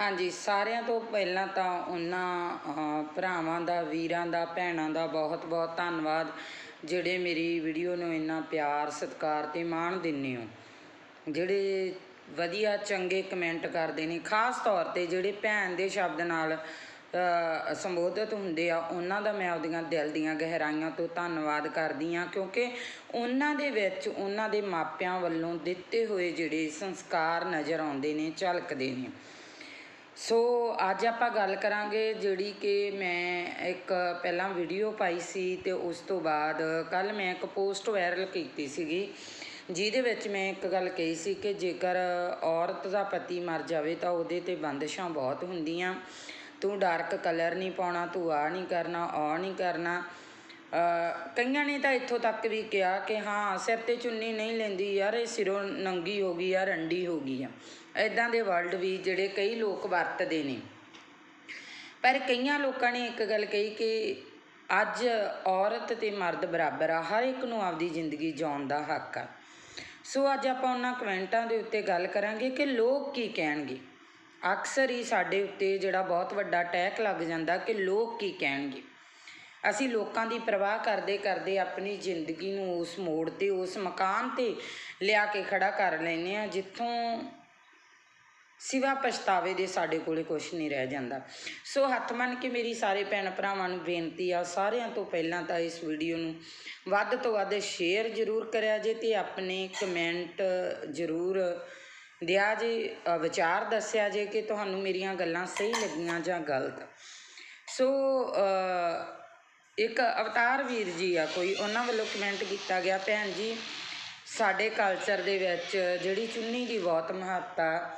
ਹਾਂਜੀ, ਸਾਰਿਆਂ ਤੋਂ ਪਹਿਲਾਂ ਤਾਂ ਉਹਨਾਂ ਭਰਾਵਾਂ ਦਾ, ਵੀਰਾਂ ਦਾ, ਭੈਣਾਂ ਦਾ ਬਹੁਤ ਬਹੁਤ ਧੰਨਵਾਦ, ਜਿਹੜੇ ਮੇਰੀ ਵੀਡੀਓ ਨੂੰ ਇੰਨਾ ਪਿਆਰ, ਸਤਿਕਾਰ ਤੇ ਮਾਣ ਦਿੰਦੇ ਹੋ। ਜਿਹੜੇ ਵਧੀਆ, ਚੰਗੇ ਕਮੈਂਟ ਕਰਦੇ ਨੇ, ਖਾਸ ਤੌਰ ਤੇ ਜਿਹੜੇ ਭੈਣ ਦੇ ਸ਼ਬਦ ਨਾਲ ਸੰਬੋਧਿਤ ਹੁੰਦੇ ਆ, ਉਹਨਾਂ ਦਾ ਮੈਂ ਆਪਦੀਆਂ ਦਿਲ ਦੀਆਂ ਗਹਿਰਾਈਆਂ ਤੋਂ ਧੰਨਵਾਦ ਕਰਦੀ ਆ ਕਿਉਂਕਿ ਉਹਨਾਂ ਦੇ ਵਿੱਚ, ਉਹਨਾਂ ਦੇ ਮਾਪਿਆਂ ਵੱਲੋਂ ਦਿੱਤੇ ਹੋਏ ਜਿਹੜੇ ਸੰਸਕਾਰ ਨਜ਼ਰ ਆਉਂਦੇ ਨੇ, ਝਲਕਦੇ ਨੇ। ਸੋ ਅੱਜ ਆਪਾਂ ਗੱਲ ਕਰਾਂਗੇ ਜਿਹੜੀ ਕਿ ਮੈਂ ਇੱਕ ਪਹਿਲਾਂ ਵੀਡੀਓ ਪਾਈ ਸੀ ਤੇ ਉਸ ਤੋਂ ਬਾਅਦ ਕੱਲ ਮੈਂ ਇੱਕ ਪੋਸਟ ਵਾਇਰਲ ਕੀਤੀ ਸੀਗੀ, ਜਿਹਦੇ ਵਿੱਚ ਮੈਂ ਇੱਕ ਗੱਲ ਕਹੀ ਸੀ ਕਿ ਜੇਕਰ ਔਰਤ ਦਾ ਪਤੀ ਮਰ ਜਾਵੇ ਤਾਂ ਉਹਦੇ ਤੇ ਬੰਦਸ਼ਾਂ ਬਹੁਤ ਹੁੰਦੀਆਂ। ਤੂੰ ਡਾਰਕ ਕਲਰ ਨਹੀਂ ਪਾਉਣਾ, ਤੂੰ ਆ ਨਹੀਂ ਕਰਨਾ ਆ ਨਹੀਂ ਕਰਨਾ। ਕਈਆਂ ਨੇ ਤਾਂ ਇੱਥੋਂ ਤੱਕ ਵੀ ਕਿਹਾ ਕਿ ਹਾਂ, ਸਿਰ ਤੇ ਚੁੰਨੀ ਨਹੀਂ ਲੈਂਦੀ ਯਾਰ, ਇਹ ਸਿਰੋਂ ਨੰਗੀ ਹੋ ਗਈ ਆ, ਰੰਡੀ ਹੋ ਗਈ ਆ। ਐਦਾਂ ਦੇ ਵਰਲਡ ਵੀ ਜਿਹੜੇ ਕਈ ਲੋਕ ਵਰਤਦੇ ਨੇ। ਪਰ ਕਈਆਂ ਲੋਕਾਂ ਨੇ ਇੱਕ ਗੱਲ ਕਹੀ ਕਿ ਅੱਜ ਔਰਤ ਤੇ ਮਰਦ ਬਰਾਬਰ ਆ, ਹਰ ਇੱਕ ਨੂੰ ਆਪਦੀ ਜ਼ਿੰਦਗੀ ਜਿਉਣ ਦਾ ਹੱਕ ਆ। ਸੋ ਅੱਜ ਆਪਾਂ ਉਹਨਾਂ ਕਮੈਂਟਾਂ ਦੇ ਉੱਤੇ ਗੱਲ ਕਰਾਂਗੇ ਕਿ ਲੋਕ ਕੀ ਕਹਿਣਗੇ। ਅਕਸਰ ਹੀ ਸਾਡੇ ਉੱਤੇ ਜਿਹੜਾ ਬਹੁਤ ਵੱਡਾ ਟੈਕ ਲੱਗ ਜਾਂਦਾ ਕਿ ਲੋਕ ਕੀ ਕਹਿਣਗੇ। ਅਸੀਂ ਲੋਕਾਂ ਦੀ ਪਰਵਾਹ ਕਰਦੇ ਕਰਦੇ ਆਪਣੀ ਜ਼ਿੰਦਗੀ ਨੂੰ ਉਸ ਮੋੜ ਤੇ, ਉਸ ਮਕਾਨ ਤੇ ਲਿਆ ਕੇ ਖੜਾ ਕਰ ਲੈਂਦੇ ਹਾਂ, ਜਿੱਥੋਂ ਸਿਵਾ ਪਛਤਾਵੇ ਦੇ ਸਾਡੇ ਕੋਲੇ ਕੁਝ ਨਹੀਂ ਰਹਿ ਜਾਂਦਾ। ਸੋ ਹੱਥ ਮੰਨ ਕੇ ਮੇਰੀ ਸਾਰੇ ਭੈਣ ਭਰਾਵਾਂ ਨੂੰ ਬੇਨਤੀ ਆ, ਸਾਰਿਆਂ ਤੋਂ ਪਹਿਲਾਂ ਤਾਂ ਇਸ ਵੀਡੀਓ ਨੂੰ ਵੱਧ ਤੋਂ ਵੱਧ ਸ਼ੇਅਰ ਜ਼ਰੂਰ ਕਰਿਆ ਜੇ ਤੇ ਆਪਣੇ ਕਮੈਂਟ ਜ਼ਰੂਰ ਦਿਆ ਜੇ ਵਿਚਾਰ ਦੱਸਿਆ ਜੇ ਕਿ ਤੁਹਾਨੂੰ ਮੇਰੀਆਂ ਗੱਲਾਂ ਸਹੀ ਲੱਗੀਆਂ ਜਾਂ ਗਲਤ। ਸੋ ਇੱਕ ਅਵਤਾਰ ਵੀਰ ਜੀ ਆ ਕੋਈ, ਉਹਨਾਂ ਵੱਲੋਂ ਕਮੈਂਟ ਕੀਤਾ ਗਿਆ, ਭੈਣ ਜੀ, ਸਾਡੇ ਕਲਚਰ ਦੇ ਵਿੱਚ ਜਿਹੜੀ ਚੁੰਨੀ ਦੀ ਬਹੁਤ ਮਹੱਤਤਾ,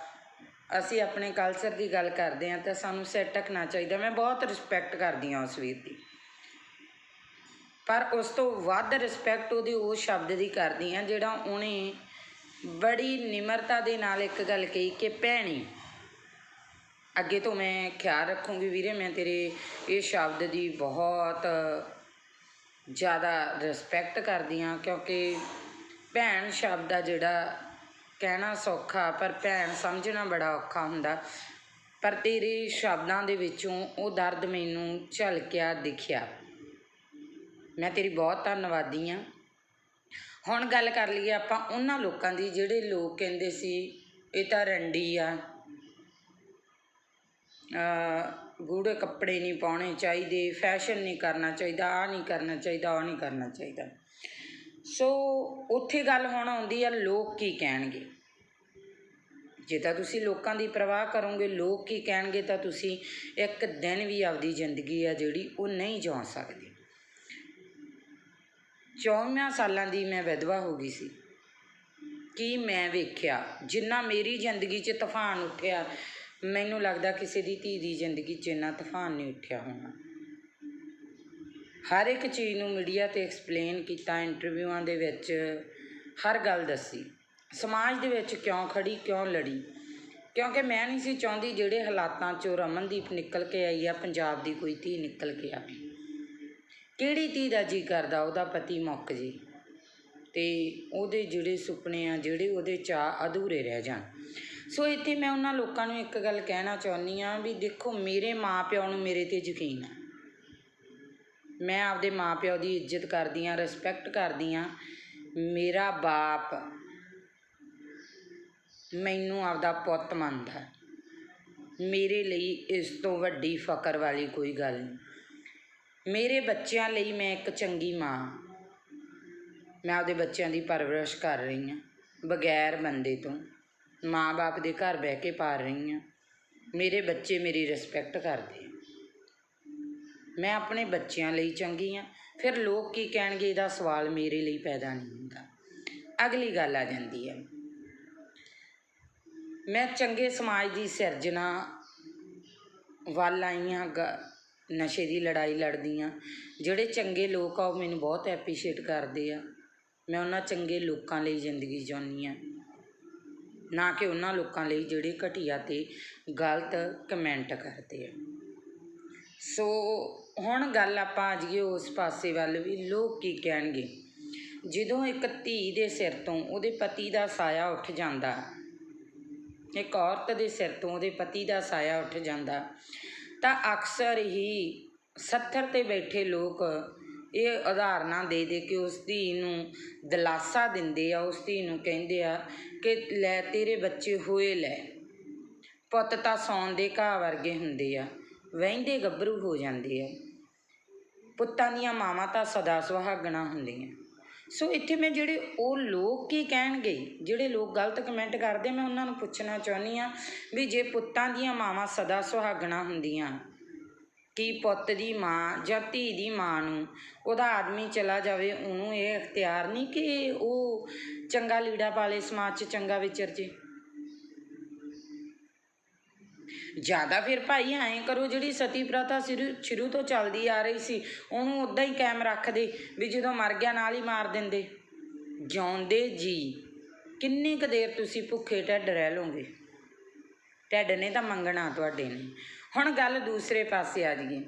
ਅਸੀਂ ਆਪਣੇ ਕਲਚਰ ਦੀ ਗੱਲ ਕਰਦੇ ਹਾਂ ਤਾਂ ਸਾਨੂੰ ਸਿਰ ਢੱਕਣਾ ਚਾਹੀਦਾ। ਮੈਂ ਬਹੁਤ ਰਿਸਪੈਕਟ ਕਰਦੀ ਹਾਂ ਉਸ ਵੀਰ ਦੀ। ਪਰ ਉਸ ਤੋਂ ਵੱਧ ਰਿਸਪੈਕਟ ਉਹਦੀ ਉਸ ਸ਼ਬਦ ਦੀ ਕਰਦੀ ਹਾਂ, ਜਿਹੜਾ ਉਹਨੇ ਬੜੀ ਨਿਮਰਤਾ ਦੇ ਨਾਲ ਇੱਕ ਗੱਲ ਕਹੀ ਕਿ, ਭੈਣੀ ਅੱਗੇ ਤੋਂ ਮੈਂ ਖਿਆਲ ਰੱਖੂੰਗੀ ਵੀਰੇ, ਮੈਂ ਤੇਰੇ ਇਹ ਸ਼ਬਦ ਦੀ ਬਹੁਤ ਜ਼ਿਆਦਾ ਰਿਸਪੈਕਟ ਕਰਦੀ ਹਾਂ ਕਿਉਂਕਿ ਭੈਣ ਸ਼ਬਦ ਆ ਜਿਹੜਾ ਕਹਿਣਾ ਸੌਖਾ, ਪਰ ਭੈਣ ਸਮਝਣਾ ਬੜਾ ਔਖਾ ਹੁੰਦਾ। ਪਰ ਤੇਰੇ ਸ਼ਬਦਾਂ ਦੇ ਵਿੱਚੋਂ ਉਹ ਦਰਦ ਮੈਨੂੰ ਝਲਕਿਆ, ਦਿਖਿਆ। ਮੈਂ ਤੇਰੀ ਬਹੁਤ ਧੰਨਵਾਦੀ ਹਾਂ। ਹੁਣ ਗੱਲ ਕਰ ਲਈਏ ਆਪਾਂ ਉਹਨਾਂ ਲੋਕਾਂ ਦੀ ਜਿਹੜੇ ਲੋਕ ਕਹਿੰਦੇ ਸੀ, ਇਹ ਤਾਂ ਰੰਡੀ ਆ। ਗੂੜੇ ਕੱਪੜੇ ਨਹੀਂ ਪਾਉਣੇ ਚਾਹੀਦੇ ਫੈਸ਼ਨ ਨਹੀਂ ਕਰਨਾ ਚਾਹੀਦਾ ਆ ਨਹੀਂ ਕਰਨਾ ਚਾਹੀਦਾ, ਉਹ ਨਹੀਂ ਕਰਨਾ ਚਾਹੀਦਾ। ਸੋ ਉੱਥੇ ਗੱਲ ਹੁਣ ਆਉਂਦੀ ਆ, ਲੋਕ ਕੀ ਕਹਿਣਗੇ? ਜੇ ਤਾਂ ਤੁਸੀਂ ਲੋਕਾਂ ਦੀ ਪਰਵਾਹ ਕਰੋਗੇ, ਲੋਕ ਕੀ ਕਹਿਣਗੇ, ਤਾਂ ਤੁਸੀਂ ਇੱਕ ਦਿਨ ਵੀ ਆਪਦੀ ਜ਼ਿੰਦਗੀ ਆ ਜਿਹੜੀ ਉਹ ਨਹੀਂ ਜਿਉ ਸਕਦੇ। ਚੌਵੀਆਂ ਸਾਲਾਂ ਦੀ ਮੈਂ ਵਿਧਵਾ ਹੋ ਗਈ ਸੀ। ਕੀ ਮੈਂ ਵੇਖਿਆ? ਜਿੰਨਾ ਮੇਰੀ ਜ਼ਿੰਦਗੀ 'ਚ ਤੂਫਾਨ ਉੱਠਿਆ ਮੈਨੂੰ ਲੱਗਦਾ ਕਿਸੇ ਦੀ ਧੀ ਦੀ ਜ਼ਿੰਦਗੀ 'ਚ ਇੰਨਾ ਤੂਫਾਨ ਨਹੀਂ ਉੱਠਿਆ ਹੋਣਾ। ਹਰ ਇੱਕ ਚੀਜ਼ ਨੂੰ ਮੀਡੀਆ ਤੇ ਐਕਸਪਲੇਨ ਕੀਤਾ ਇੰਟਰਵਿਊਆਂ ਦੇ ਵਿੱਚ ਹਰ ਗੱਲ ਦੱਸੀ। ਸਮਾਜ ਦੇ ਵਿੱਚ ਕਿਉਂ ਖੜੀ ਕਿਉਂ ਲੜੀ? ਕਿਉਂਕਿ ਮੈਂ ਨਹੀਂ ਸੀ ਚਾਹੁੰਦੀ ਜਿਹੜੇ ਹਾਲਾਤਾਂ 'ਚੋਂ ਰਮਨਦੀਪ ਨਿਕਲ ਕੇ ਆਈ ਆ, ਪੰਜਾਬ ਦੀ ਕੋਈ ਧੀ ਨਿਕਲ ਕੇ ਆਵੇ। ਕਿਹੜੀ ਧੀ ਦਾ ਜੀ ਕਰਦਾ, ਉਹਦਾ ਪਤੀ ਮੁੱਕ ਜੇ। ਤੇ ਉਹਦੇ ਜਿਹੜੇ ਸੁਪਨੇ ਆ, ਜਿਹੜੇ ਉਹਦੇ ਚਾਅ ਅਧੂਰੇ ਰਹਿ ਜਾਣ। ਸੋ ਇੱਥੇ ਮੈਂ ਉਹਨਾਂ ਲੋਕਾਂ ਨੂੰ ਇੱਕ ਗੱਲ ਕਹਿਣਾ ਚਾਹੁੰਦੀ ਹਾਂ ਵੀ ਦੇਖੋ ਮੇਰੇ ਮਾਂ ਪਿਓ ਨੂੰ ਮੇਰੇ ਤੇ ਯਕੀਨ ਆ। ਮੈਂ ਆਪਦੇ ਮਾਂ ਪਿਓ ਦੀ ਇੱਜ਼ਤ ਕਰਦੀ ਹਾਂ ਰਿਸਪੈਕਟ ਕਰਦੀ ਹਾਂ। ਮੇਰਾ ਬਾਪ ਮੈਨੂੰ ਆਪਦਾ ਪੁੱਤ ਮੰਨਦਾ ਮੇਰੇ ਲਈ ਇਸ ਤੋਂ ਵੱਡੀ ਫਕਰ ਵਾਲੀ ਕੋਈ ਗੱਲ ਨਹੀਂ। ਮੇਰੇ ਬੱਚਿਆਂ ਲਈ ਮੈਂ ਇੱਕ ਚੰਗੀ ਮਾਂ ਮੈਂ ਆਪਦੇ ਬੱਚਿਆਂ ਦੀ ਪਰਵਰਿਸ਼ ਕਰ ਰਹੀ ਹਾਂ, ਬਗੈਰ ਬੰਦੇ ਤੋਂ। ਮਾਂ-ਬਾਪ ਦੇ ਘਰ ਬਹਿ ਕੇ ਪਾਲ ਰਹੀ ਹਾਂ। ਮੇਰੇ ਬੱਚੇ ਮੇਰੀ ਰਿਸਪੈਕਟ ਕਰਦੇ ਆ। ਮੈਂ ਆਪਣੇ ਬੱਚਿਆਂ ਲਈ ਚੰਗੀ ਹਾਂ। ਫਿਰ ਲੋਕ ਕੀ ਕਹਿਣਗੇ, ਇਹਦਾ ਸਵਾਲ ਮੇਰੇ ਲਈ ਪੈਦਾ ਨਹੀਂ ਹੁੰਦਾ। ਅਗਲੀ ਗੱਲ ਆ ਜਾਂਦੀ ਹੈ। ਮੈਂ ਚੰਗੇ ਸਮਾਜ ਦੀ ਸਿਰਜਣਾ ਵੱਲ ਆਈ ਹਾਂ। ਗ- ਨਸ਼ੇ ਦੀ ਲੜਾਈ ਲੜਦੀ ਹਾਂ। ਜਿਹੜੇ ਚੰਗੇ ਲੋਕ ਆ, ਉਹ ਮੈਨੂੰ ਬਹੁਤ ਐਪਰੀਸ਼ੀਏਟ ਕਰਦੇ ਆ। ਮੈਂ ਉਹਨਾਂ ਚੰਗੇ ਲੋਕਾਂ ਲਈ ਜ਼ਿੰਦਗੀ ਜਿਉਣੀ ਆ ਨਾ ਕਿ ਉਹਨਾਂ ਲੋਕਾਂ ਲਈ ਜਿਹੜੇ ਘਟੀਆ ਅਤੇ ਗਲਤ ਕਮੈਂਟ ਕਰਦੇ ਆ। ਸੋ ਹੁਣ ਗੱਲ ਆਪਾਂ ਆ ਜਾਈਏ ਉਸ ਪਾਸੇ ਵੱਲ ਵੀ ਲੋਕ ਕੀ ਕਹਿਣਗੇ? ਜਦੋਂ ਇੱਕ ਧੀ ਦੇ ਸਿਰ ਤੋਂ ਉਹਦੇ ਪਤੀ ਦਾ ਸਾਇਆ ਉੱਠ ਜਾਂਦਾ, ਇੱਕ ਔਰਤ ਦੇ ਸਿਰ ਤੋਂ ਉਹਦੇ ਪਤੀ ਦਾ ਸਾਇਆ ਉੱਠ ਜਾਂਦਾ, ਤਾਂ ਅਕਸਰ ਹੀ ਸੱਥਰ ਤੇ ਬੈਠੇ ਲੋਕ ਇਹ ਉਦਾਹਰਨਾਂ ਦੇ ਦੇ ਕੇ ਉਸ ਧੀ ਨੂੰ ਦਿਲਾਸਾ ਦਿੰਦੇ ਆ, ਉਸ ਧੀ ਨੂੰ ਕਹਿੰਦੇ ਆ ਕਿ ਲੈ, ਤੇਰੇ ਬੱਚੇ ਹੋਏ ਲੈ। ਪੁੱਤ ਤਾਂ ਸੌਣ ਦੇ ਘਾਹ ਵਰਗੇ ਹੁੰਦੇ ਆ, ਵਹਿੰਦੇ ਗੱਭਰੂ ਹੋ ਜਾਂਦੇ ਆ। ਪੁੱਤਾਂ ਦੀਆਂ ਮਾਵਾਂ ਤਾਂ ਸਦਾ ਸੁਹਾਗਣਾ ਹੁੰਦੀਆਂ। ਸੋ ਇੱਥੇ ਮੈਂ ਜਿਹੜੇ ਉਹ ਲੋਕ ਕੀ ਕਹਿਣਗੇ? ਜਿਹੜੇ ਲੋਕ ਗਲਤ ਕਮੈਂਟ ਕਰਦੇ, ਮੈਂ ਉਹਨਾਂ ਨੂੰ ਪੁੱਛਣਾ ਚਾਹੁੰਦੀ ਆ ਵੀ ਜੇ ਪੁੱਤਾਂ ਦੀਆਂ ਮਾਵਾਂ ਸਦਾ ਸੁਹਾਗਣਾ ਹੁੰਦੀਆਂ ਕਿ ਪੁੱਤ ਦੀ ਮਾਂ ਜਾਂ ਧੀ ਦੀ ਮਾਂ ਨੂੰ ਉਹਦਾ ਆਦਮੀ ਚਲਾ ਜਾਵੇ, ਉਹਨੂੰ ਇਹ ਇਖਤਿਆਰ ਨਹੀਂ ਕਿ ਉਹ ਚੰਗਾ ਲੀੜਾ ਪਾਲੇ ਸਮਾਜ 'ਚ, ਚੰਗਾ ਵਿਚਰ ਜੇ। ਜ਼ਿਆਦਾ ਫਿਰ ਭਾਈ ਐਂ ਕਰੋ ਜਿਹੜੀ ਸਤੀ ਪ੍ਰਥਾ ਸ਼ੁਰੂ ਸ਼ੁਰੂ ਤੋਂ ਚੱਲਦੀ ਆ ਰਹੀ ਸੀ, ਉਹਨੂੰ ਉਦਾਂ ਹੀ ਕਾਇਮ ਰੱਖਦੇ ਵੀ ਜਦੋਂ ਮਰ ਗਿਆ ਨਾਲ ਹੀ ਮਾਰ ਦਿੰਦੇ। ਜਿਉਂਦੇ ਜੀ, ਕਿੰਨੀ ਕੁ ਦੇਰ ਤੁਸੀਂ ਭੁੱਖੇ ਢਿੱਡ ਰਹਿ ਲੋਗੇ ਢਿੱਡ ਨੇ ਤਾਂ ਮੰਗਣਾ ਤੁਹਾਡੇ ਨੇ। ਹੁਣ ਗੱਲ ਦੂਸਰੇ ਪਾਸੇ ਆ ਜਾਈਏ।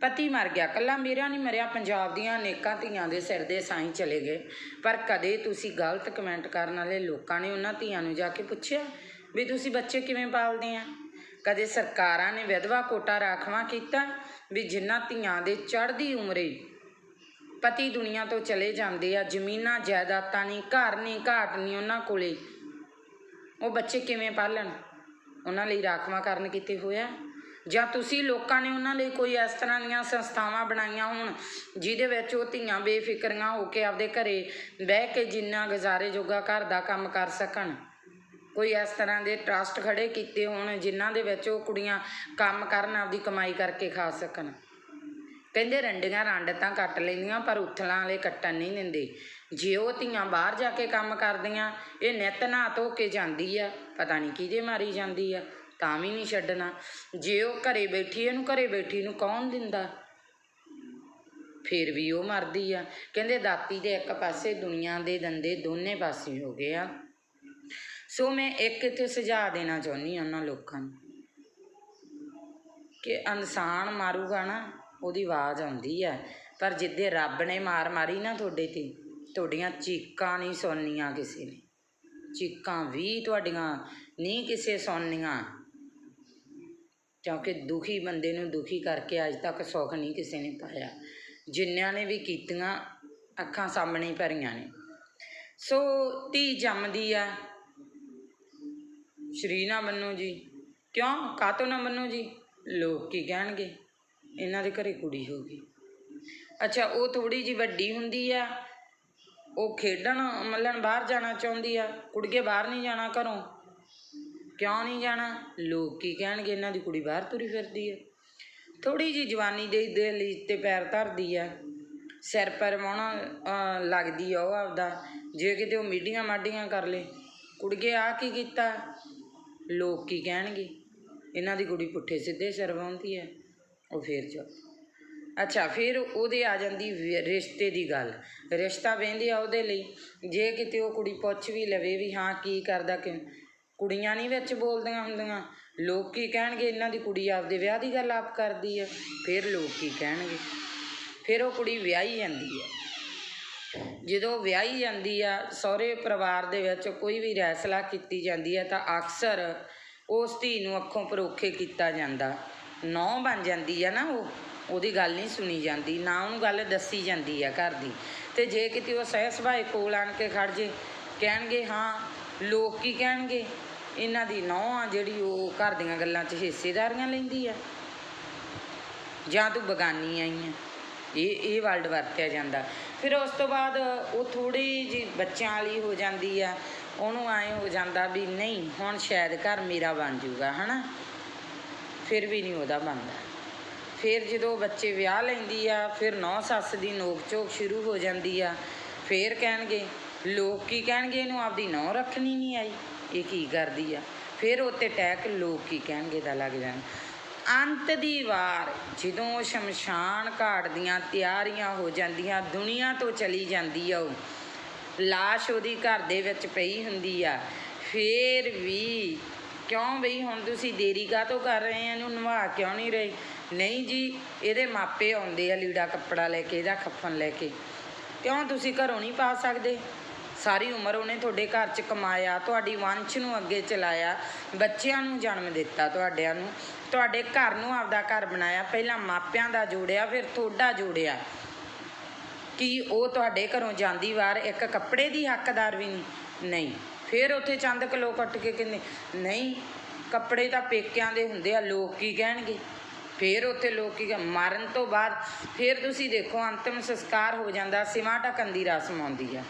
ਪਤੀ ਮਰ ਗਿਆ, ਕੱਲਾ ਮੇਰਾ ਨਹੀਂ ਮਰਿਆ, ਪੰਜਾਬ ਦੀਆਂ ਅਨੇਕਾਂ ਧੀਆਂ ਦੇ ਸਿਰ ਦੇ ਸਾਈਂ ਚਲੇ ਗਏ। ਪਰ ਕਦੇ ਤੁਸੀਂ ਗਲਤ ਕਮੈਂਟ ਕਰਨ ਵਾਲੇ ਲੋਕਾਂ ਨੇ ਉਹਨਾਂ ਧੀਆਂ ਨੂੰ ਜਾ ਕੇ ਪੁੱਛਿਆ ਵੀ ਤੁਸੀਂ ਬੱਚੇ ਕਿਵੇਂ ਪਾਲਦੇ ਆ? ਕਦੇ ਸਰਕਾਰਾਂ ਨੇ ਵਿਧਵਾ ਕੋਟਾ ਰਾਖਵਾਂ ਕੀਤਾ ਵੀ ਜਿਨ੍ਹਾਂ ਧੀਆਂ ਦੇ ਚੜ੍ਹਦੀ ਉਮਰੇ ਪਤੀ ਦੁਨੀਆ ਤੋਂ ਚਲੇ ਜਾਂਦੇ ਆ, ਜ਼ਮੀਨਾਂ, ਜਾਇਦਾਦਾਂ ਨਹੀਂ ਘਰ ਨਹੀਂ ਘਾਟ ਨਹੀਂ ਉਹਨਾਂ ਕੋਲੇ, ਉਹ ਬੱਚੇ ਕਿਵੇਂ ਪਾਲਣ? ਉਹਨਾਂ ਲਈ ਰਾਖਵਾਂਕਰਨ ਕੀਤੇ ਹੋਇਆ ਜਾਂ ਤੁਸੀਂ ਲੋਕਾਂ ਨੇ ਉਹਨਾਂ ਲਈ ਕੋਈ ਇਸ ਤਰ੍ਹਾਂ ਦੀਆਂ ਸੰਸਥਾਵਾਂ ਬਣਾਈਆਂ ਹੋਣ, ਜਿਹਦੇ ਵਿੱਚ ਉਹ ਧੀਆਂ ਬੇਫਿਕਰੀਆਂ ਹੋ ਕੇ ਆਪਦੇ ਘਰੇ ਬਹਿ ਕੇ ਜਿੰਨਾ ਗੁਜ਼ਾਰੇ ਜੋਗਾ ਘਰ ਦਾ ਕੰਮ ਕਰ ਸਕਣ। ਕੋਈ ਇਸ ਤਰ੍ਹਾਂ ਦੇ ਟਰਸਟ ਖੜੇ ਕੀਤੇ ਹੋਣ, ਜਿਨ੍ਹਾਂ ਦੇ ਵਿੱਚ ਉਹ ਕੁੜੀਆਂ ਕੰਮ ਕਰਨ, ਆਪਦੀ ਕਮਾਈ ਕਰਕੇ ਖਾ ਸਕਣ। ਕਹਿੰਦੇ ਰੰਡੀਆਂ ਰੰਡ ਤਾਂ ਕੱਟ ਲੈਂਦੀਆਂ, ਪਰ ਉਥਲਾਂ ਵਾਲੇ ਕੱਟਣ ਨਹੀਂ ਦਿੰਦੇ। ਜੇ ਉਹ ਧੀਆਂ ਬਾਹਰ ਜਾ ਕੇ ਕੰਮ ਕਰਦੀਆਂ, ਇਹ ਨਿੱਤ ਨਹਾ ਧੋ ਕੇ ਜਾਂਦੀ ਆ, ਪਤਾ ਨਹੀਂ ਕਿਹਦੇ ਮਾਰੀ ਜਾਂਦੀ ਆ, ਤਾਂ ਵੀ ਨਹੀਂ ਛੱਡਣਾ। ਜੇ ਉਹ ਘਰੇ ਬੈਠੀ ਇਹਨੂੰ ਘਰੇ ਬੈਠੀ ਨੂੰ ਕੌਣ ਦਿੰਦਾ? ਫਿਰ ਵੀ ਉਹ ਮਰਦੀ ਆ। ਕਹਿੰਦੇ ਦਾਤੀ ਦੇ ਇੱਕ ਪਾਸੇ, ਦੁਨੀਆ ਦੇ ਦੰਦੇ ਦੋਨੇ ਪਾਸੇ ਹੋ ਗਏ ਆ। ਸੋ ਮੈਂ ਇੱਕ ਇੱਥੇ ਸੁਝਾਅ ਦੇਣਾ ਚਾਹੁੰਦੀ ਹਾਂ ਉਹਨਾਂ ਲੋਕਾਂ ਨੂੰ। ਕਿ ਇਨਸਾਨ ਮਾਰੂਗਾ ਨਾ, ਉਹਦੀ ਆਵਾਜ਼ ਆਉਂਦੀ ਆ, ਪਰ ਜਿੱਦੇ ਰੱਬ ਨੇ ਮਾਰ ਮਾਰੀ ਨਾ ਤੁਹਾਡੇ ਤੇ ਤੁਹਾਡੀਆਂ ਚੀਕਾਂ ਨਹੀਂ ਸੁਣਨੀਆਂ ਕਿਸੇ ਨੇ। ਚੀਕਾਂ ਵੀ ਤੁਹਾਡੀਆਂ ਨਹੀਂ ਕਿਸੇ ਸੁਣਨੀਆਂ। ਕਿਉਂਕਿ ਦੁਖੀ ਬੰਦੇ ਨੂੰ ਦੁਖੀ ਕਰਕੇ ਅੱਜ ਤੱਕ ਸੁੱਖ ਨਹੀਂ ਕਿਸੇ ਨੇ ਪਾਇਆ। ਜਿੰਨਿਆਂ ਨੇ ਵੀ ਕੀਤੀਆਂ, ਅੱਖਾਂ ਸਾਹਮਣੇ ਭਰੀਆਂ ਨੇ। ਸੋ ਧੀ ਜੰਮਦੀ ਆ। ਸ਼੍ਰੀ ਨਾ ਮੰਨੋ ਜੀ। ਕਿਉਂ? ਕਾਤੋਂ ਨਾ ਮੰਨੋ ਜੀ? ਲੋਕ ਕੀ ਕਹਿਣਗੇ? ਇਹਨਾਂ ਦੇ ਘਰੇ ਕੁੜੀ ਹੋ ਗਈ। ਅੱਛਾ, ਉਹ ਥੋੜੀ ਜੀ ਵੱਡੀ ਹੁੰਦੀ ਆ। ਉਹ ਖੇਡਣ, ਮੱਲਣ ਬਾਹਰ ਜਾਣਾ ਚਾਹੁੰਦੀ ਆ। ਕੁੜੀਏ ਬਾਹਰ ਨਹੀਂ ਜਾਣਾ ਘਰੋਂ। ਕਿਉਂ ਨਹੀਂ ਜਾਣਾ? ਲੋਕ ਕੀ ਕਹਿਣਗੇ? ਇਹਨਾਂ ਦੀ ਕੁੜੀ ਬਾਹਰ ਤੁਰੀ ਫਿਰਦੀ ਆ। ਥੋੜੀ ਜੀ ਜਵਾਨੀ ਦੇ ਦੇ ਤੇ ਪੈਰ ਧਰਦੀ ਆ। ਸਿਰ ਪਰ ਵਾਹੁਣਾ ਲੱਗਦੀ ਆ ਉਹ ਆਪਦਾ। ਜੇ ਕਿਤੇ ਉਹ ਮੀਡੀਆਂ ਮਾਡੀਆਂ ਕਰ ਲੇ। ਕੁੜੀਏ ਆ ਕੀ ਕੀਤਾ? ਲੋਕ ਕੀ ਕਹਿਣਗੇ? ਇਹਨਾਂ ਦੀ ਕੁੜੀ ਪੁੱਠੇ ਸਿੱਧੇ ਸਿਰ ਵਾਹੁੰਦੀ ਹੈ ਉਹ ਫੇਰ ਚੁੱਪ। ਅੱਛਾ, ਫਿਰ ਉਹਦੇ ਆ ਜਾਂਦੀ ਵਿ- ਰਿਸ਼ਤੇ ਦੀ ਗੱਲ। ਰਿਸ਼ਤਾ ਵਹਿੰਦੇ ਆ ਉਹਦੇ ਲਈ। ਜੇ ਕਿਤੇ ਉਹ ਕੁੜੀ ਪੁੱਛ ਵੀ ਲਵੇ ਵੀ ਹਾਂ, ਕੀ ਕਰਦਾ ਕਿ ਕੁੜੀਆਂ ਨਹੀਂ ਵਿੱਚ ਬੋਲਦੀਆਂ ਹੁੰਦੀਆਂ। ਲੋਕ ਕੀ ਕਹਿਣਗੇ, ਇਹਨਾਂ ਦੀ ਕੁੜੀ ਆਪਦੇ ਵਿਆਹ ਦੀ ਗੱਲ ਆਪ ਕਰਦੀ ਹੈ ਫਿਰ ਲੋਕ ਕੀ ਕਹਿਣਗੇ, ਫਿਰ ਉਹ ਕੁੜੀ ਵਿਆਹੀ ਜਾਂਦੀ ਹੈ ਜਦੋਂ ਵਿਆਹੀ ਜਾਂਦੀ ਆ, ਸਹੁਰੇ ਪਰਿਵਾਰ ਦੇ ਵਿੱਚ ਕੋਈ ਵੀ ਰੈਸਲਾ ਕੀਤੀ ਜਾਂਦੀ ਹੈ ਤਾਂ ਅਕਸਰ ਉਸ ਧੀ ਨੂੰ ਅੱਖੋਂ ਪਰੋਖੇ ਕੀਤਾ ਜਾਂਦਾ। ਨੌ ਬਣ ਜਾਂਦੀ ਆ ਨਾ ਉਹ। ਉਹਦੀ ਗੱਲ ਨਹੀਂ ਸੁਣੀ ਜਾਂਦੀ, ਨਾ ਉਹਨੂੰ ਗੱਲ ਦੱਸੀ ਜਾਂਦੀ ਆ ਘਰ ਦੀ। ਤੇ ਜੇ ਕਿਤੇ ਉਹ ਸਹਿ ਸੁਭਾਏ ਕੋਲ ਆਣ ਕੇ ਖੜ ਜੇ, ਕਹਿਣਗੇ, ਹਾਂ, ਲੋਕ ਕੀ ਕਹਿਣਗੇ? ਇਹਨਾਂ ਦੀ ਨੌ ਆ ਜਿਹੜੀ ਉਹ ਘਰ ਦੀਆਂ ਗੱਲਾਂ 'ਚ ਹਿੱਸੇਦਾਰੀਆਂ ਲੈਂਦੀ ਆ। ਜਾਂ ਤੂੰ ਬਗਾਨੀ ਆਈ ਆ? ਇਹ ਇਹ ਵਰਡ ਵਰਤਿਆ ਜਾਂਦਾ। ਫਿਰ ਉਸ ਤੋਂ ਬਾਅਦ ਉਹ ਥੋੜੀ ਜੀ ਬੱਚਿਆਂ ਵਾਲੀ ਹੋ ਜਾਂਦੀ ਆ। ਉਹਨੂੰ ਐਂ ਹੋ ਜਾਂਦਾ ਵੀ ਨਹੀਂ, ਹੁਣ ਸ਼ਾਇਦ ਘਰ ਮੇਰਾ ਬਣ ਜਾਊਗਾ ਹਨਾ? ਫਿਰ ਵੀ ਨਹੀਂ ਉਹਦਾ ਬਣਦਾ। ਫਿਰ ਜਦੋਂ ਬੱਚੇ ਵਿਆਹ ਲੈਂਦੀ ਆ, ਫਿਰ ਨੌ ਸੱਸ ਦੀ ਨੋਕ ਝੋਕ ਸ਼ੁਰੂ ਹੋ ਜਾਂਦੀ ਆ। ਫਿਰ ਕਹਿਣਗੇ, ਲੋਕ ਕੀ ਕਹਿਣਗੇ? ਇਹਨੂੰ ਆਪਦੀ ਨੌ ਰੱਖਣੀ ਨਹੀਂ ਆਈ। ਇਹ ਕੀ ਕਰਦੀ ਆ? ਫਿਰ ਉੱਤੇ ਟੈਕ, ਲੋਕ ਕੀ ਕਹਿਣਗੇ ਦਾ ਲੱਗ ਜਾਣ। ਅੰਤ ਦੀ ਵਾਰ ਜਦੋਂ ਸ਼ਮਸ਼ਾਨ ਘਾਟ ਦੀਆਂ ਤਿਆਰੀਆਂ ਹੋ ਜਾਂਦੀਆਂ, ਦੁਨੀਆ ਤੋਂ ਚਲੀ ਜਾਂਦੀ ਆ ਉਹ। ਲਾਸ਼ ਉਹਦੀ ਘਰ ਦੇ ਵਿੱਚ ਪਈ ਹੁੰਦੀ ਆ। ਫੇਰ ਵੀ, ਕਿਉਂ ਬਈ ਹੁਣ ਤੁਸੀਂ ਦੇਰੀ ਕਾਹਤੋਂ ਕਰ ਰਹੇ ਆ? ਇਹਨੂੰ ਨਵਾ ਕਿਉਂ ਨਹੀਂ ਰਹੇ? ਨਹੀਂ ਜੀ, ਇਹਦੇ ਮਾਪੇ ਆਉਂਦੇ ਆ ਲੀੜਾ ਕੱਪੜਾ ਲੈ ਕੇ ਇਹਦਾ ਖੱਫਨ ਲੈ ਕੇ। ਕਿਉਂ ਤੁਸੀਂ ਘਰੋਂ ਨਹੀਂ ਪਾ ਸਕਦੇ? ਸਾਰੀ ਉਮਰ ਉਹਨੇ ਤੁਹਾਡੇ ਘਰ 'ਚ ਕਮਾਇਆ, ਤੁਹਾਡੀ ਵੰਸ਼ ਨੂੰ ਅੱਗੇ ਚਲਾਇਆ, ਬੱਚਿਆਂ ਨੂੰ ਜਨਮ ਦਿੱਤਾ ਤੁਹਾਡਿਆਂ ਨੂੰ। ਤੁਹਾਡੇ ਘਰ ਨੂੰ ਆਪਦਾ ਘਰ ਬਣਾਇਆ, ਪਹਿਲਾਂ ਮਾਪਿਆਂ ਦਾ ਜੋੜਿਆ, ਫਿਰ ਤੁਹਾਡਾ ਜੋੜਿਆ। ਕੀ ਉਹ ਤੁਹਾਡੇ ਘਰੋਂ ਜਾਂਦੀ ਵਾਰ ਇੱਕ ਕੱਪੜੇ ਦੀ ਹੱਕਦਾਰ ਵੀ ਨਹੀਂ? ਨਹੀਂ। ਫਿਰ ਉੱਥੇ ਚੰਦ ਕਿਲੋ ਕੱਟ ਕੇ ਕਹਿੰਦੇ, ਨਹੀਂ, ਕੱਪੜੇ ਤਾਂ ਪੇਕਿਆਂ ਦੇ ਹੁੰਦੇ ਆ, ਲੋਕ ਕੀ ਕਹਿਣਗੇ? ਫਿਰ ਉੱਥੇ ਲੋਕ ਕੀ ਕਹਿ- ਮਰਨ ਤੋਂ ਬਾਅਦ ਫਿਰ ਤੁਸੀਂ ਦੇਖੋ ਅੰਤਿਮ ਸੰਸਕਾਰ ਹੋ ਜਾਂਦਾ, ਸਿਵਾ ਢਕਣ ਦੀ ਰਸਮ ਆਉਂਦੀ ਆ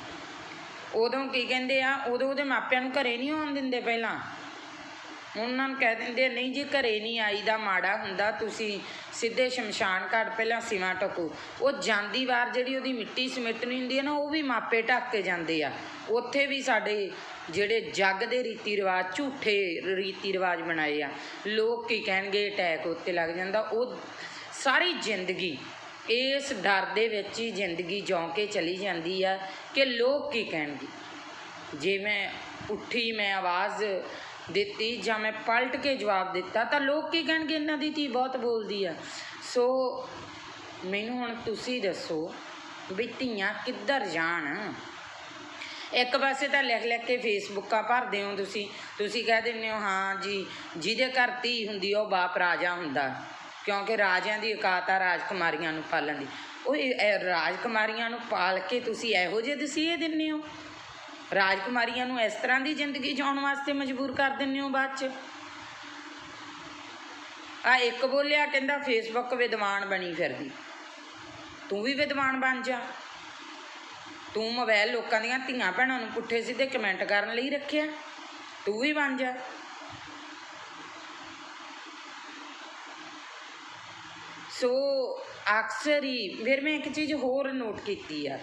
ਉਦੋਂ ਕੀ ਕਹਿੰਦੇ ਆ, ਉਦੋਂ ਉਹਦੇ ਮਾਪਿਆਂ ਨੂੰ ਘਰੇ ਨਹੀਂ ਆਉਣ ਦਿੰਦੇ ਪਹਿਲਾਂ। ਉਹਨਾਂ ਨੂੰ ਕਹਿ ਦਿੰਦੇ ਨਹੀਂ ਜੀ, ਘਰੇ ਨਹੀਂ ਆਈਦਾ, ਮਾੜਾ ਹੁੰਦਾ, ਤੁਸੀਂ ਸਿੱਧੇ ਸ਼ਮਸ਼ਾਨ ਘਾਟ ਪਹਿਲਾਂ ਸਿਵਾ ਟਕੋ। ਉਹ ਜਾਂਦੀ ਵਾਰ ਜਿਹੜੀ ਉਹਦੀ ਮਿੱਟੀ ਸਮਿਟਣੀ ਹੁੰਦੀ ਹੈ ਨਾ, ਉਹ ਵੀ ਮਾਪੇ ਢੱਕ ਕੇ ਜਾਂਦੇ ਆ। ਉੱਥੇ ਵੀ ਸਾਡੇ ਜਿਹੜੇ ਜੱਗ ਦੇ ਰੀਤੀ ਰਿਵਾਜ ਝੂਠੇ ਰੀਤੀ ਰਿਵਾਜ ਬਣਾਏ ਆ। ਲੋਕ ਕੀ ਕਹਿਣਗੇ, ਅਟੈਕ ਉੱਤੇ ਲੱਗ ਜਾਂਦਾ। ਉਹ ਸਾਰੀ ਜ਼ਿੰਦਗੀ ਇਸ ਡਰ ਦੇ ਵਿੱਚ ਹੀ ਜ਼ਿੰਦਗੀ ਜਿਉਂ ਕੇ ਚਲੀ ਜਾਂਦੀ ਆ ਕਿ ਲੋਕ ਕੀ ਕਹਿਣਗੇ? ਜੇ ਮੈਂ ਉੱਠੀ, ਮੈਂ ਆਵਾਜ਼ ਦਿੱਤੀ ਜਾਂ ਮੈਂ ਪਲਟ ਕੇ ਜਵਾਬ ਦਿੱਤਾ, ਤਾਂ ਲੋਕ ਕੀ ਕਹਿਣਗੇ? ਇਹਨਾਂ ਦੀ ਧੀ ਬਹੁਤ ਬੋਲਦੀ ਆ। ਸੋ ਮੈਨੂੰ ਹੁਣ ਤੁਸੀਂ ਦੱਸੋ ਵੀ ਧੀਆਂ ਕਿੱਧਰ ਜਾਣ? ਇੱਕ ਪਾਸੇ ਤਾਂ ਲਿਖ ਲਿਖ ਕੇ ਫੇਸਬੁੱਕਾਂ ਭਰਦੇ ਹੋ ਤੁਸੀਂ। ਤੁਸੀਂ ਕਹਿ ਦਿੰਦੇ ਹੋ, ਹਾਂ ਜੀ, ਜਿਹਦੇ ਘਰ ਧੀ ਹੁੰਦੀ ਉਹ ਬਾਪ ਰਾਜਾ ਹੁੰਦਾ। ਕਿਉਂਕਿ ਰਾਜਿਆਂ ਦੀ ਔਕਾਤ ਆ ਰਾਜਕੁਮਾਰੀਆਂ ਨੂੰ ਪਾਲਣ ਦੀ। ਉਹ ਰਾਜਕੁਮਾਰੀਆਂ ਨੂੰ ਪਾਲ ਕੇ ਤੁਸੀਂ ਇਹੋ ਜਿਹੇ ਦਸੀਏ ਦਿੰਦੇ ਹੋ। ਰਾਜਕੁਮਾਰੀਆਂ ਨੂੰ ਇਸ ਤਰ੍ਹਾਂ ਦੀ ਜ਼ਿੰਦਗੀ ਜਿਉਣ ਵਾਸਤੇ ਮਜਬੂਰ ਕਰ ਦਿੰਦੇ ਹੋ ਬਾਅਦ ਚ? ਆ ਇੱਕ ਬੋਲਿਆ ਕਹਿੰਦਾ ਫੇਸਬੁੱਕ ਵਿਦਵਾਨ ਬਣੀ ਫਿਰਦੀ। ਤੂੰ ਵੀ ਵਿਦਵਾਨ ਬਣ ਜਾ। ਤੂੰ ਮੋਬਾਈਲ ਲੋਕਾਂ ਦੀਆਂ ਧੀਆਂ ਭੈਣਾਂ ਨੂੰ ਪੁੱਠੇ ਸਿੱਧੇ ਕਮੈਂਟ ਕਰਨ ਲਈ ਰੱਖਿਆ। ਤੂੰ ਵੀ ਬਣ ਜਾ। ਸੋ ਅਕਸਰ ਹੀ, ਫਿਰ ਮੈਂ ਇੱਕ ਚੀਜ਼ ਹੋਰ ਨੋਟ ਕੀਤੀ ਆ।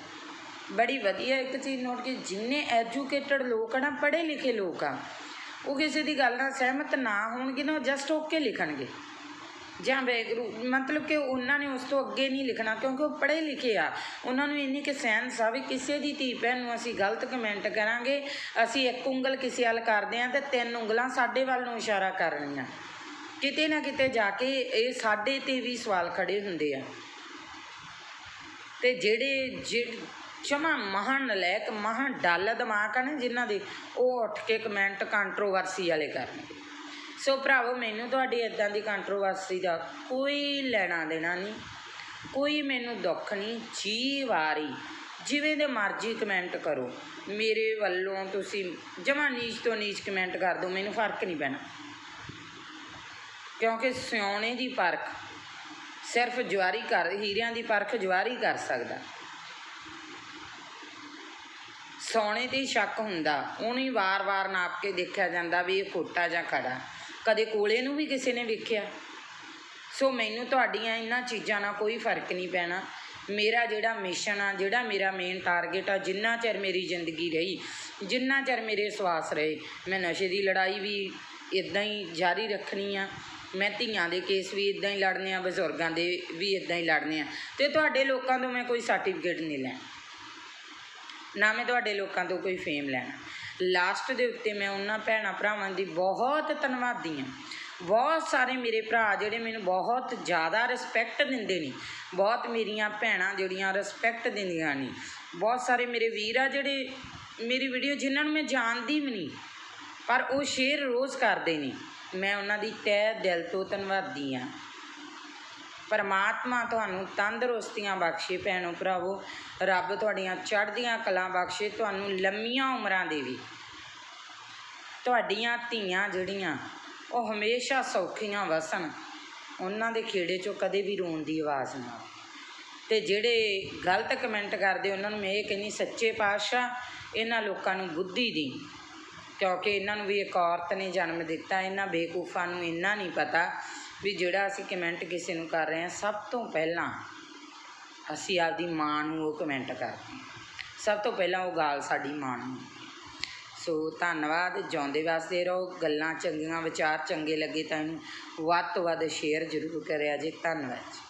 ਬੜੀ ਵਧੀਆ ਇੱਕ ਚੀਜ਼ ਨੋਟ ਕੀ ਜਿੰਨੇ ਐਜੂਕੇਟਡ ਲੋਕ ਆ ਨਾ, ਪੜ੍ਹੇ ਲਿਖੇ ਲੋਕ ਆ, ਉਹ ਕਿਸੇ ਦੀ ਗੱਲ ਨਾਲ ਸਹਿਮਤ ਨਾ ਹੋਣਗੇ ਨਾ ਜਸਟ ਓਕੇ ਲਿਖਣਗੇ। ਜਾਂ ਵੈਗਰੂ ਮਤਲਬ ਕਿ ਉਹਨਾਂ ਨੇ ਉਸ ਤੋਂ ਅੱਗੇ ਨਹੀਂ ਲਿਖਣਾ, ਕਿਉਂਕਿ ਉਹ ਪੜ੍ਹੇ ਲਿਖੇ ਆ। ਉਹਨਾਂ ਨੂੰ ਇੰਨੀ ਕਿ ਸੈਂਸ ਆ ਵੀ ਕਿਸੇ ਦੀ ਧੀ ਭੈਣ ਨੂੰ ਅਸੀਂ ਗਲਤ ਕਮੈਂਟ ਕਰਾਂਗੇ, ਅਸੀਂ ਇੱਕ ਉਂਗਲ ਕਿਸੇ ਵੱਲ ਕਰਦੇ ਆ ਤੇ ਤਿੰਨ ਉਂਗਲਾਂ ਸਾਡੇ ਵੱਲ ਨੂੰ ਇਸ਼ਾਰਾ ਕਰਨੀਆਂ। ਕਿਤੇ ਨਾ ਕਿਤੇ ਜਾ ਕੇ ਇਹ ਸਾਡੇ ਤੇ ਵੀ ਸਵਾਲ ਖੜੇ ਹੁੰਦੇ ਆ। ਤੇ ਜਿਹੜੇ ਜਿਹੜੇ ਜਮਾ ਮਹਾਨ ਨਲੈਕ ਮਹਾਨ ਡੱਲ ਦਿਮਾਗ ਆ ਨਾ ਜਿਨ੍ਹਾਂ ਦੇ, ਉਹ ਉੱਠ ਕੇ ਕਮੈਂਟ ਕੰਟਰੋਵਰਸੀ ਵਾਲੇ ਕਰਨਗੇ ਸੋ ਭਰਾਵੋ, ਮੈਨੂੰ ਤੁਹਾਡੀ ਇਦਾਂ ਦੀ ਕੰਟਰੋਵਰਸੀ ਦਾ ਕੋਈ ਲੈਣਾ ਦੇਣਾ ਨਹੀਂ, ਕੋਈ ਮੈਨੂੰ ਦੁੱਖ ਨਹੀਂ ਜੀ ਵਾਰੀ ਜਿਵੇਂ ਦੇ ਮਰਜ਼ੀ ਕਮੈਂਟ ਕਰੋ। ਮੇਰੇ ਵੱਲੋਂ ਤੁਸੀਂ ਜਮਾ ਨੀਚ ਤੋਂ ਨੀਚ ਕਮੈਂਟ ਕਰ ਦਿਓ, ਮੈਨੂੰ ਫ਼ਰਕ ਨਹੀਂ ਪੈਣਾ। ਕਿਉਂਕਿ ਸਿਉਣੇ ਦੀ ਪਰਖ ਸਿਰਫ ਜਵਾਰੀ ਕਰ, ਹੀਰਿਆਂ ਦੀ ਪਰਖ ਜਵਾਰੀ ਕਰ ਸਕਦਾ। ਸੋਨੇ ਤੇ ਸ਼ੱਕ ਹੁੰਦਾ। ਉਹਨੂੰ ਹੀ ਵਾਰ-ਵਾਰ ਨਾਪ ਕੇ ਦੇਖਿਆ ਜਾਂਦਾ ਵੀ ਇਹ ਖੋਟਾ ਜਾਂ ਖੜਾ। ਕਦੇ ਕੋਲੇ ਨੂੰ ਵੀ ਕਿਸੇ ਨੇ ਵੇਖਿਆ। ਸੋ ਮੈਨੂੰ ਤੁਹਾਡੀਆਂ ਇਹਨਾਂ ਚੀਜ਼ਾਂ ਨਾਲ ਕੋਈ ਫ਼ਰਕ ਨਹੀਂ ਪੈਣਾ। ਮੇਰਾ ਜਿਹੜਾ ਮਿਸ਼ਨ ਆ, ਜਿਹੜਾ ਮੇਰਾ ਮੇਨ ਟਾਰਗੇਟ ਆ, ਜਿੰਨਾ ਚਿਰ ਮੇਰੀ ਜ਼ਿੰਦਗੀ ਰਹੀ, ਜਿੰਨਾ ਚਿਰ ਮੇਰੇ ਸਵਾਸ ਰਹੇ, ਮੈਂ ਨਸ਼ੇ ਦੀ ਲੜਾਈ ਵੀ ਇਦਾਂ ਹੀ ਜਾਰੀ ਰੱਖਣੀ ਆ। ਮੈਂ ਧੀਆਂ ਦੇ ਕੇਸ ਵੀ ਇਦਾਂ ਹੀ ਲੜਨੇ ਆ, ਬਜ਼ੁਰਗਾਂ ਦੇ ਵੀ ਇਦਾਂ ਹੀ ਲੜਨੇ ਆ। ਤੇ ਤੁਹਾਡੇ ਲੋਕਾਂ ਤੋਂ ਮੈਂ ਕੋਈ ਸਰਟੀਫਿਕੇਟ ਨਹੀਂ ਲੈਣਾ। ਨਾ ਮੈਂ ਤੁਹਾਡੇ ਲੋਕਾਂ ਤੋਂ ਕੋਈ ਫੇਮ ਲੈਣਾ। ਲਾਸਟ ਦੇ ਉੱਤੇ ਮੈਂ ਉਹਨਾਂ ਭੈਣਾਂ ਭਰਾਵਾਂ ਦੀ ਬਹੁਤ ਧੰਨਵਾਦੀ ਹਾਂ। ਬਹੁਤ ਸਾਰੇ ਮੇਰੇ ਭਰਾ ਜਿਹੜੇ ਮੈਨੂੰ ਬਹੁਤ ਜ਼ਿਆਦਾ ਰਿਸਪੈਕਟ ਦਿੰਦੇ ਨੇ। ਬਹੁਤ ਮੇਰੀਆਂ ਭੈਣਾਂ ਜਿਹੜੀਆਂ ਰਿਸਪੈਕਟ ਦਿੰਦੀਆਂ ਨੇ। ਬਹੁਤ ਸਾਰੇ ਮੇਰੇ ਵੀਰ ਆ ਜਿਹੜੇ ਮੇਰੀ ਵੀਡੀਓ ਜਿਨ੍ਹਾਂ ਨੂੰ ਮੈਂ ਜਾਣਦੀ ਵੀ ਨਹੀਂ, ਪਰ ਉਹ ਸ਼ੇਅਰ ਰੋਜ਼ ਕਰਦੇ ਨੇ। ਮੈਂ ਉਹਨਾਂ ਦੀ ਤਹਿ ਦਿਲ ਤੋਂ ਧੰਨਵਾਦੀ ਹਾਂ। ਪਰਮਾਤਮਾ ਤੁਹਾਨੂੰ ਤੰਦਰੁਸਤੀਆਂ ਬਖਸ਼ੇ ਭੈਣੋ ਭਰਾਵੋ, ਰੱਬ ਤੁਹਾਡੀਆਂ ਚੜ੍ਹਦੀਆਂ ਕਲਾਂ ਬਖਸ਼ੇ, ਤੁਹਾਨੂੰ ਲੰਮੀਆਂ ਉਮਰਾਂ ਦੇਵੇ। ਤੁਹਾਡੀਆਂ ਧੀਆਂ ਜਿਹੜੀਆਂ, ਉਹ ਹਮੇਸ਼ਾ ਸੌਖੀਆਂ ਵਸਣ, ਉਹਨਾਂ ਦੇ ਖੇੜੇ 'ਚੋਂ ਕਦੇ ਵੀ ਰੋਣ ਦੀ ਆਵਾਜ਼ ਨਾ ਆਵੇ। ਤੇ ਜਿਹੜੇ ਗਲਤ ਕਮੈਂਟ ਕਰਦੇ, ਉਹਨਾਂ ਨੂੰ ਮੈਂ ਇਹ ਕਹਿੰਦੀ, ਸੱਚੇ ਪਾਤਸ਼ਾਹ ਇਹਨਾਂ ਲੋਕਾਂ ਨੂੰ ਬੁੱਧੀ ਦੀ ਕਿਉਂਕਿ ਇਹਨਾਂ ਨੂੰ ਵੀ ਇੱਕ ਔਰਤ ਨੇ ਜਨਮ ਦਿੱਤਾ, ਇਹਨਾਂ ਬੇਕੂਫਾਂ ਨੂੰ ਇੰਨਾ ਨਹੀਂ ਪਤਾ ਵੀ ਜਿਹੜਾ ਅਸੀਂ ਕਮੈਂਟ ਕਿਸੇ ਨੂੰ ਕਰ ਰਹੇ ਹਾਂ, ਸਭ ਤੋਂ ਪਹਿਲਾਂ ਅਸੀਂ ਆਪਦੀ ਮਾਂ ਨੂੰ ਉਹ ਕਮੈਂਟ ਕਰਦੇ ਹਾਂ। ਸਭ ਤੋਂ ਪਹਿਲਾਂ ਉਹ ਗਾਲ ਸਾਡੀ ਮਾਂ ਨੂੰ ਸੋ ਧੰਨਵਾਦ, ਜਿਉਂਦੇ ਵਾਸਤੇ ਰਹੋ, ਗੱਲਾਂ ਚੰਗੀਆਂ, ਵਿਚਾਰ ਚੰਗੇ ਲੱਗੇ ਤਾਂ ਇਹਨੂੰ ਵੱਧ ਤੋਂ ਵੱਧ ਸ਼ੇਅਰ ਜ਼ਰੂਰ ਕਰਿਆ ਜੇ, ਧੰਨਵਾਦ ਜੀ।